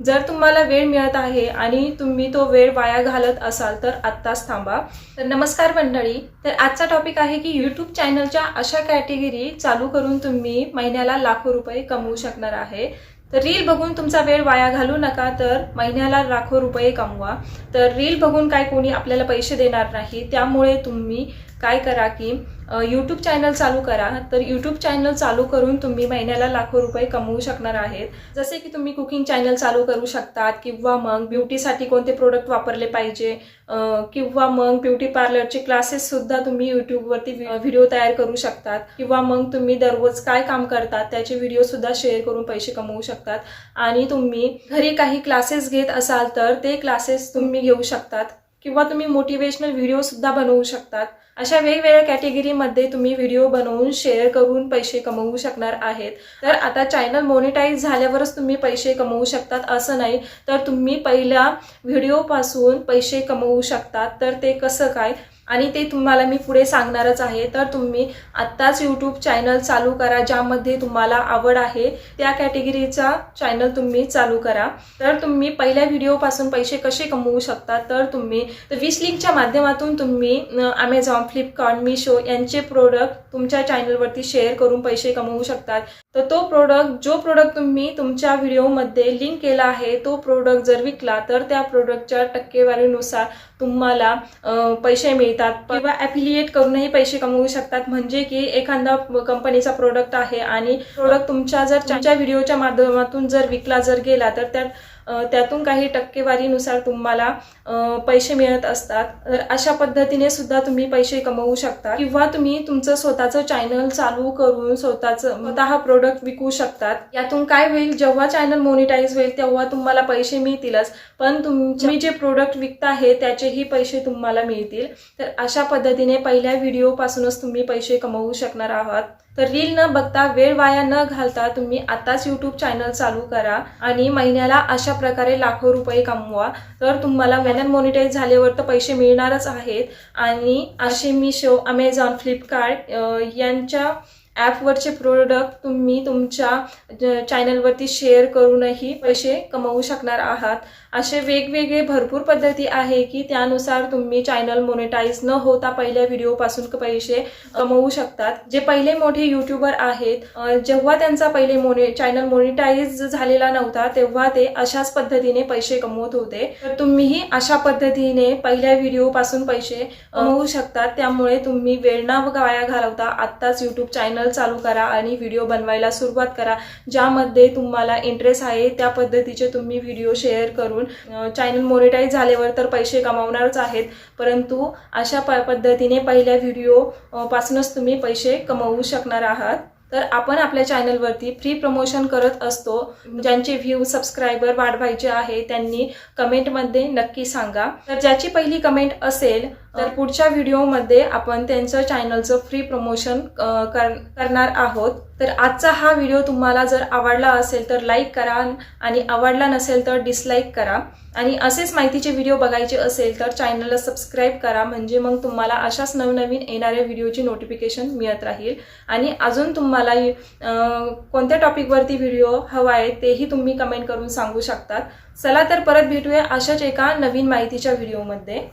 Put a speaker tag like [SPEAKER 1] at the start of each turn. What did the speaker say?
[SPEAKER 1] जर तुम्हाला वेळ मिळत आहे आणि तुम्ही तो वेळ वाया घालत असाल तर आत्ताच थांबा. तर नमस्कार मंडळी तर आजचा टॉपिक आहे की यूट्यूब चॅनलच्या अशा कॅटेगरी चालू करून तुम्ही महिन्याला लाखो रुपये कमवू शकणार आहे. तर रील बघून तुमचा वेळ वाया घालू नका तर महिन्याला लाखो रुपये कमवा. तर रील बघून काय कोणी आपल्याला पैसे देणार नाही त्यामुळे तुम्ही काय करा की यूट्यूब चॅनल चालू करा. तर यूट्यूब चॅनल चालू करून तुम्ही महिन्याला लाखो रुपये कमवू शकणार आहेत. जसे की तुम्ही कुकिंग चॅनल चालू करू शकतात किंवा मग ब्युटीसाठी कोणते प्रोडक्ट वापरले पाहिजे किंवा मग ब्युटी पार्लरचे क्लासेस सुद्धा तुम्ही यूट्यूबवरती व्हिडिओ तयार करू शकतात. किंवा मग तुम्ही दररोज काय काम करतात त्याचे व्हिडिओ सुद्धा शेअर करून पैसे कमवू शकतात. आणि तुम्ही घरी काही क्लासेस घेत असाल तर ते क्लासेस तुम्ही घेऊ शकतात. किंवा तुम्ही मोटिवेशनल व्हिडिओ सुद्धा बनवू शकतात. अशा वेगवेगळ्या कॅटेगरीमध्ये तुम्ही व्हिडिओ बनवून शेअर करून पैसे कमवू शकणार आहेत. तर आता चॅनल मोनिटाईज झाल्यावरच तुम्ही पैसे कमवू शकतात असं नाही. तर तुम्ही पहिल्या व्हिडिओपासून पैसे कमवू शकतात. तर ते कसं काय? आणि ते तुम्हाला मी पुढे सांगणारच आहे. तर तुम्ही आत्ताच यूट्यूब चॅनल चालू करा ज्यामध्ये तुम्हाला आवड आहे त्या कॅटेगरीचा चॅनल तुम्ही चालू करा. तर तुम्ही पहिल्या व्हिडिओपासून पैसे कसे कमवू शकता? तर तुम्ही विश वीस लिंकच्या माध्यमातून तुम्ही ॲमेझॉन फ्लिपकार्ट मिशो यांचे प्रोडक्ट तुमच्या चॅनलवरती शेअर करून पैसे कमवू शकतात. तर तो प्रोडक्ट जो प्रोडक्ट तुम्ही तुमच्या व्हिडिओमध्ये लिंक केला आहे तो प्रोडक्ट जर विकला तर त्या प्रोडक्टच्या टक्केवारीनुसार तुम्हाला पैसे मिळतात. किंवा ॲफिलिएट करूनही पैसे कमवू शकतात. म्हणजे की एखादा कंपनीचा प्रोडक्ट आहे आणि प्रोडक्ट तुमच्या जर तुमच्या व्हिडिओच्या माध्यमातून जर विकला जर गेला तर त्या त्यातून काही टक्केवारीनुसार तुम्हाला पैसे मिळत असतात. तर अशा पद्धतीने सुद्धा तुम्ही पैसे कमवू शकता. किंवा तुम्ही तुमचं स्वतःचं चॅनल चालू करून स्वतःचं स्वतः प्रोडक्ट विकू शकतात. यातून काय होईल जेव्हा चॅनल मोनिटाईज होईल तेव्हा तुम्हाला पैसे मिळतीलच. पण तुम्ही जे प्रोडक्ट विकता आहे त्याचेही पैसे तुम्हाला मिळतील. तर अशा पद्धतीने पहिल्या व्हिडिओपासूनच तुम्ही पैसे कमवू शकणार आहात. तर रील न बघता वेळ वाया न घालता तुम्ही आताच यूट्यूब चॅनल चालू करा आणि महिन्याला अशा प्रकारे लाखो रुपये कमवा. तर तुम्हाला चॅनल मॉनिटाईज झाल्यावर तर पैसे मिळणारच आहेत. आणि असे मिशो अमेझॉन फ्लिपकार्ट यांच्या ॲपवरचे प्रोडक्ट तुम्ही तुमच्या चॅनलवरती शेअर करूनही पैसे कमवू शकणार आहात. असे वेगवेगळे भरपूर पद्धती आहे की त्यानुसार तुम्ही चॅनल मोनेटाईज न होता पहिल्या व्हिडिओपासून पैसे कमवू शकतात. जे पहिले मोठे युट्यूबर आहेत जेव्हा त्यांचा पहिले मोने चॅनल मोनिटाईज झालेला नव्हता तेव्हा ते अशाच पद्धतीने पैसे कमवत होते. तर तुम्हीही अशा पद्धतीने पहिल्या व्हिडिओपासून पैसे कमवू शकतात. त्यामुळे तुम्ही वेळ न वाया घालवता आत्ताच यूट्यूब चॅनल चालू करा आणि व्हिडिओ बनवायला सुरुवात करा ज्यामध्ये तुम्हाला इंटरेस्ट आहे त्या पद्धतीचे तुम्ही व्हिडिओ शेअर करून चॅनल मोनिटाईज झाल्यावर तर पैसे कमावणारच आहेत. परंतु अशा प पद्धतीने पहिल्या व्हिडिओ पासूनच तुम्ही पैसे कमवू शकणार आहात. तर आपण आपल्या चॅनलवरती फ्री प्रमोशन करत असतो. ज्यांचे व्ह्यू सबस्क्रायबर वाढवायचे आहे त्यांनी कमेंटमध्ये नक्की सांगा. तर ज्याची पहिली कमेंट असेल तर पुढच्या व्हिडिओमध्ये आपण त्यांचं चॅनलचं फ्री प्रमोशन कर करणार आहोत. तर आजचा हा व्हिडिओ तुम्हाला जर आवडला असेल तर लाईक करा आणि आवडला नसेल तर डिसलाईक करा. आणि असेच माहितीचे व्हिडिओ बघायचे असेल तर चॅनलला सबस्क्राईब करा. म्हणजे मग तुम्हाला अशाच नवनवीन येणाऱ्या व्हिडिओची नोटिफिकेशन मिळत राहील. आणि अजून तुम्हाला कोणत्या टॉपिकवरती व्हिडिओ हवा आहे तेही तुम्ही कमेंट करून सांगू शकतात. चला तर परत भेटूया अशाच एका नवीन माहितीच्या व्हिडिओमध्ये.